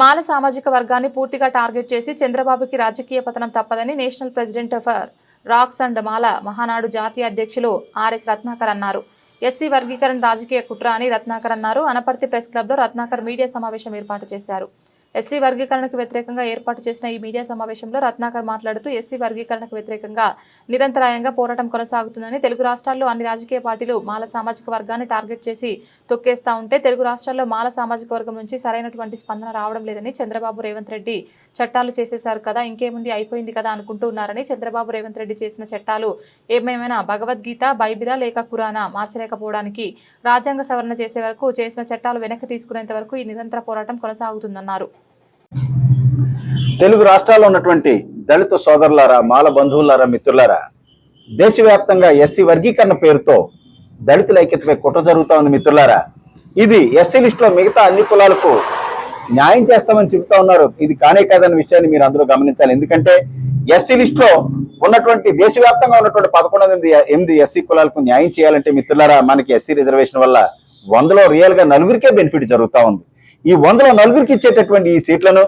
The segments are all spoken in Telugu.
మాల సామాజిక వర్గాన్ని పూర్తిగా టార్గెట్ చేసి చంద్రబాబుకి రాజకీయ పతనం తప్పదని national president for rocks and Mala Mahanadu జాతీయ అధ్యక్షులు ఆర్ఎస్ రత్నాకర్ అన్నారు. ఎస్సీ వర్గీకరణ రాజకీయ కుట్ర అని రత్నాకర్ అన్నారు. అనపర్తి ప్రెస్ క్లబ్లో రత్నాకర్ మీడియా సమావేశం ఏర్పాటు చేశారు. ఎస్సీ వర్గీకరణకు వ్యతిరేకంగా ఏర్పాటు చేసిన ఈ మీడియా సమావేశంలో రత్నాకర్ మాట్లాడుతూ ఎస్సీ వర్గీకరణకు వ్యతిరేకంగా నిరంతరాయంగా పోరాటం కొనసాగుతుందని తెలుగు రాష్ట్రాల్లో అన్ని రాజకీయ పార్టీలు మాల సామాజిక వర్గాన్ని టార్గెట్ చేసి తొక్కేస్తా ఉంటే తెలుగు రాష్ట్రాల్లో మాల సామాజిక వర్గం నుంచి సరైనటువంటి స్పందన రావడం లేదని చంద్రబాబు రేవంత్ రెడ్డి చట్టాలు చేసేశారు కదా ఇంకేముంది అయిపోయింది కదా అనుకుంటూ ఉన్నారని చంద్రబాబు రేవంత్ రెడ్డి చేసిన చట్టాలు ఏమేమైనా భగవద్గీత బైబిలా లేక కురానా మార్చలేకపోవడానికి రాజ్యాంగ సవరణ చేసే వరకు చేసిన చట్టాలు వెనక్కి తీసుకునేంత వరకు ఈ నిరంతర పోరాటం కొనసాగుతుందన్నారు. తెలుగు రాష్ట్రాల్లో ఉన్నటువంటి దళిత సోదరులారా మాల బంధువులారా మిత్రులారా దేశవ్యాప్తంగా ఎస్సీ వర్గీకరణ పేరుతో దళితుల ఐక్యతపై కుట్ర జరుగుతూ ఉంది మిత్రులారా. ఇది ఎస్సీ లిస్టులో మిగతా అన్ని కులాలకు న్యాయం చేస్తామని చెబుతా ఉన్నారు. ఇది కానే కాదన్న విషయాన్ని మీరు అందరూ గమనించాలి. ఎందుకంటే ఎస్సీ లిస్టులో ఉన్నటువంటి దేశవ్యాప్తంగా ఉన్నటువంటి పదకొండు ఎనిమిది ఎనిమిది ఎస్సీ కులాలకు న్యాయం చేయాలంటే మిత్రులారా మనకి ఎస్సీ రిజర్వేషన్ వల్ల వందలో రియల్గా నలుగురికే బెనిఫిట్ జరుగుతా ఉంది. ఈ వందలో నలుగురికి ఇచ్చేటటువంటి ఈ సీట్లను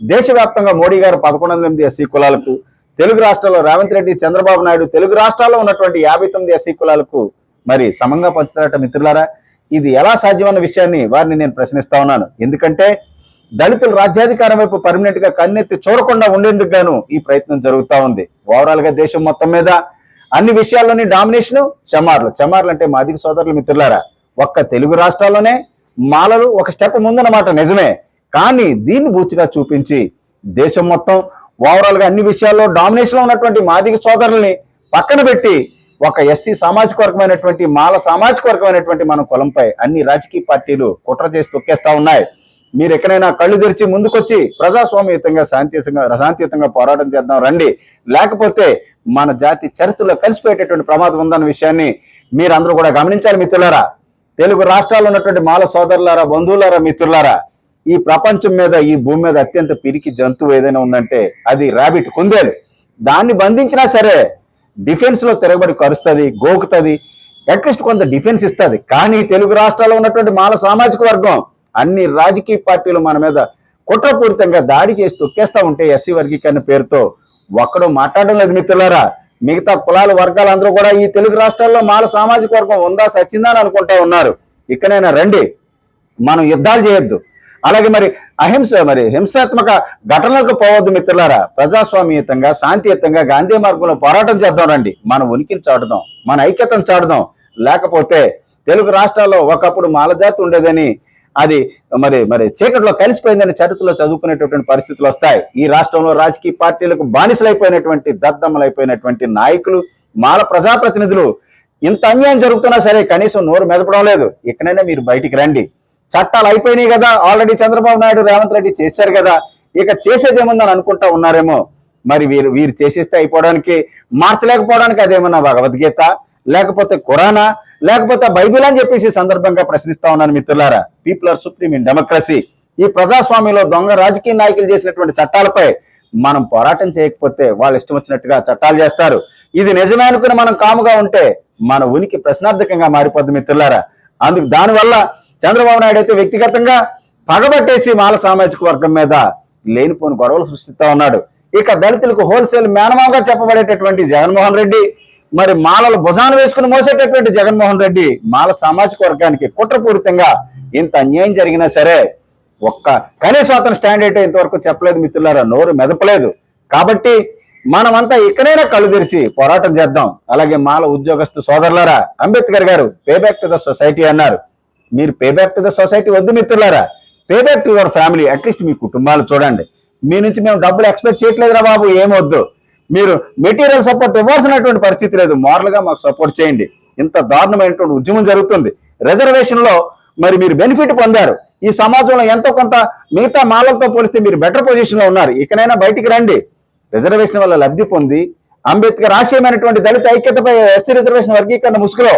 దేశవ్యాప్తంగా మోడీ గారు పదకొండు వందల ఎనిమిది ఎస్సీ కులాలకు తెలుగు రాష్ట్రాల్లో రేవంత్ రెడ్డి చంద్రబాబు నాయుడు తెలుగు రాష్ట్రాల్లో ఉన్నటువంటి యాభై తొమ్మిది ఎస్సీ కులాలకు మరి సమంగా పంచుతారట మిత్రులారా. ఇది ఎలా సాధ్యమన్న విషయాన్ని వారిని నేను ప్రశ్నిస్తా ఉన్నాను. ఎందుకంటే దళితులు రాజ్యాధికారం వైపు పర్మనెంట్గా కన్నెత్తి చూడకుండా ఉండేందుకు గాను ఈ ప్రయత్నం జరుగుతా ఉంది. ఓవరాల్గా దేశం మొత్తం మీద అన్ని విషయాల్లోని డామినేషన్ చమార్లు. చమార్లు అంటే మాదిరి సోదరులు మిత్రులారా ఒక్క తెలుగు రాష్ట్రాల్లోనే మాలలు ఒక స్టెప్ ముందన్నమాట. నిజమే. కానీ దీన్ని బూచిగా చూపించి దేశం మొత్తం ఓవరాల్గా అన్ని విషయాల్లో డామినేషన్లో ఉన్నటువంటి మాదిగ సోదరుల్ని పక్కన పెట్టి ఒక ఎస్సీ సామాజిక వర్గమైనటువంటి మాల సామాజిక వర్గమైనటువంటి మన కులంపై అన్ని రాజకీయ పార్టీలు కుట్ర చేసి తొక్కేస్తా ఉన్నాయి. మీరు ఎక్కడైనా కళ్ళు తెరిచి ముందుకొచ్చి ప్రజాస్వామ్యయుతంగా శాంతియుతంగా శాంతియుతంగా పోరాటం చేద్దాం రండి. లేకపోతే మన జాతి చరిత్రలో కలిసిపోయేటటువంటి ప్రమాదం ఉందన్న విషయాన్ని మీరందరూ కూడా గమనించాలి మిత్రులారా. తెలుగు రాష్ట్రాల్లో ఉన్నటువంటి మాల సోదరులారా బంధువులారా మిత్రులారా ఈ ప్రపంచం మీద ఈ భూమి మీద అత్యంత పిరికి జంతువు ఏదైనా ఉందంటే అది ర్యాబిట్ కుందేలు. దాన్ని బంధించినా సరే డిఫెన్స్లో తిరగబడి కరుస్తుంది గోకుతుంది. అట్లీస్ట్ కొంత డిఫెన్స్ ఇస్తుంది. కానీ తెలుగు రాష్ట్రాల్లో ఉన్నటువంటి మాల సామాజిక వర్గం అన్ని రాజకీయ పార్టీలు మన మీద కుట్రపూరితంగా దాడి చేసి తొక్కేస్తూ ఉంటే ఎస్సీ వర్గీకరణ పేరుతో ఒక్కడో మాట్లాడడం లేదు మిత్రులారా. మిగతా కులాల వర్గాలందరూ కూడా ఈ తెలుగు రాష్ట్రాల్లో మాల సామాజిక వర్గం ఉందా సచ్చిందా అని అనుకుంటా ఉన్నారు. ఇక్కడైనా రండి. మనం యుద్ధాలు చేయొద్దు. అలాగే మరి అహింస మరి హింసాత్మక ఘటనలకు పోవద్దు మిత్రులారా. ప్రజాస్వామ్యయుతంగా శాంతియుతంగా గాంధీ మార్గంలో పోరాటం చేద్దాం రండి. మన ఉనికిని చాటుదాం మన ఐక్యతను చాటుదాం. లేకపోతే తెలుగు రాష్ట్రాల్లో ఒకప్పుడు మాలజాతి ఉండేదని అది మరి మరి చీకట్లో కలిసిపోయిందని చరిత్రలో చదువుకునేటటువంటి పరిస్థితులు వస్తాయి. ఈ రాష్ట్రంలో రాజకీయ పార్టీలకు బానిసలైపోయినటువంటి దద్దమ్మలైపోయినటువంటి నాయకులు మాల ప్రజాప్రతినిధులు ఇంత అన్యాయం జరుగుతున్నా సరే కనీసం నోరు మెదపడం లేదు. ఇక్కడైనా మీరు బయటికి రండి. చట్టాలు అయిపోయినాయి కదా. ఆల్రెడీ చంద్రబాబు నాయుడు రేవంత్ రెడ్డి చేశారు కదా. ఇక చేసేది ఏముందని అనుకుంటా ఉన్నారేమో. మరి వీరు వీరు చేసేస్తే అయిపోవడానికి మార్చలేకపోవడానికి అదేమన్నా భగవద్గీత? లేకపోతే ఖురానా? లేకపోతే బైబిల్ అని చెప్పేసి సందర్భంగా ప్రశ్నిస్తా ఉన్నాను మిత్రులారా. People are supreme in democracy ఈ ప్రజాస్వామ్యంలో దొంగ రాజకీయ నాయకులు చేసినటువంటి చట్టాలపై మనం పోరాటం చేయకపోతే వాళ్ళు ఇష్టం వచ్చినట్టుగా చట్టాలు చేస్తారు. ఇది నిజమే అనుకుని మనం కాముగా ఉంటే మన ఉనికి ప్రశ్నార్థకంగా మారిపోద్ది మిత్రులారా. అందుకు దానివల్ల చంద్రబాబు నాయుడు అయితే వ్యక్తిగతంగా పగబట్టేసి మాల సామాజిక వర్గం మీద లేనిపోని గొడవలు సృష్టిస్తా ఉన్నాడు. ఇక దళితులకు హోల్సేల్ మేనమాగా చెప్పబడేటటువంటి జగన్మోహన్ రెడ్డి మరి మాలలు భుజాన వేసుకుని మోసేటటువంటి జగన్మోహన్ రెడ్డి మాల సామాజిక వర్గానికి కుట్రపూరితంగా ఇంత అన్యాయం జరిగినా సరే ఒక్క కనీసం అతను స్టాండ్ అయితే ఇంతవరకు చెప్పలేదు మిత్రులారా నోరు మెదపలేదు. కాబట్టి మనమంతా ఇక్కడైనా కళ్ళు తెరిచి పోరాటం చేద్దాం. అలాగే మాల ఉద్యోగస్తు సోదరులారా Ambedkar garu pay back to the society అన్నారు. మీరు pay back to the society వద్దు మిత్రులారా. Pay back to your family at least మీ కుటుంబాలు చూడండి. మీ నుంచి మేము డబ్బులు ఎక్స్పెక్ట్ చేయట్లేదురా బాబు ఏమొద్దు. మీరు మెటీరియల్ సపోర్ట్ ఇవ్వాల్సినటువంటి పరిస్థితి లేదు. మోరల్గా మాకు సపోర్ట్ చేయండి. ఇంత దారుణమైనటువంటి ఉద్యమం జరుగుతుంది. రిజర్వేషన్లో మరి మీరు బెనిఫిట్ పొందారు. ఈ సమాజంలో ఎంతో కొంత మిగతా మాలలతో పోలిస్తే మీరు బెటర్ పొజిషన్లో ఉన్నారు. ఇకనైనా బయటికి రండి. రిజర్వేషన్ వల్ల లబ్ధి పొంది అంబేద్కర్ ఆశయమైనటువంటి దళిత ఐక్యతపై ఎస్సీ రిజర్వేషన్ వర్గీకరణ ముసుగులో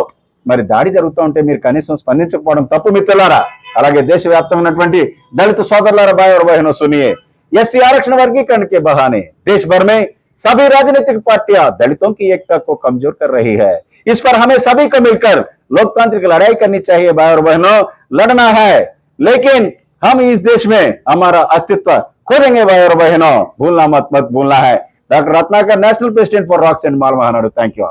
మరి దాడి జరుగుతూ ఉంటే మీరు కనీసం స్పందించకపోవడం తప్పు మిత్రులారా అలాగే దేశవ్యాప్తంగా ఉన్నటువంటి దళిత సోదరులారా బాయ్ और बहनों सुनिए एससी आरक्षण वर्गीकरण के बहाने देश भर में सभी राजनीतिक पार्टियां दलितों की एकता को कमजोर कर रही है इस पर हमें सभी को मिलकर लोकतांत्रिक लड़ाई करनी चाहिए भाई और बहनों लड़ना है लेकिन हम इस देश में हमारा अस्तित्व खो देंगे भाई और बहनों भूलना मत मत भूलना है doctor Ratnakar national president for rocks and mall Mahanadu thank you